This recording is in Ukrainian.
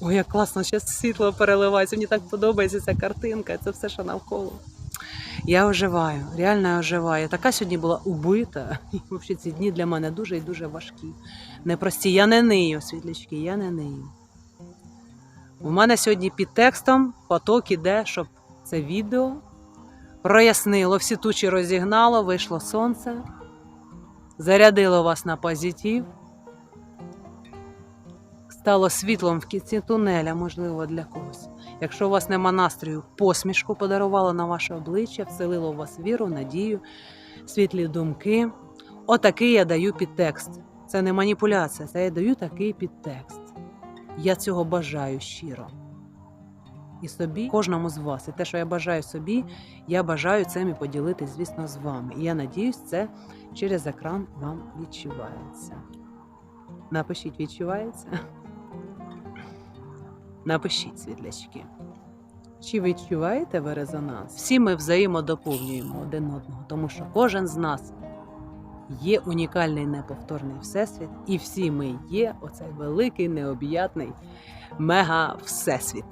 Ой, як класно, зараз світло переливається. Мені так подобається ця картинка, це все, що навколо. Я оживаю, реально я оживаю. Така сьогодні була убита. І взагалі ці дні для мене дуже і дуже важкі. Непрості. Я не нию, світлячки, я не нию. У мене сьогодні під текстом поток іде, щоб це відео прояснило, всі тучі розігнало, вийшло сонце, зарядило вас на позитив, стало світлом в кінці тунеля, можливо, для когось. Якщо у вас нема настрою, посмішку подарувало на ваше обличчя, вселило в вас віру, надію, світлі думки. Отакий я даю підтекст. Це не маніпуляція, це я даю такий підтекст. Я цього бажаю щиро. І собі, кожному з вас. І те, що я бажаю собі, я бажаю цим і поділитись, звісно, з вами. І я надіюсь, це через екран вам відчувається. Напишіть, відчувається? Напишіть, світлячки. Чи відчуваєте ви резонанс? Всі ми взаємодоповнюємо один одного, тому що кожен з нас є унікальний неповторний всесвіт, і всі ми є оцей великий необ'ятний мега всесвіт.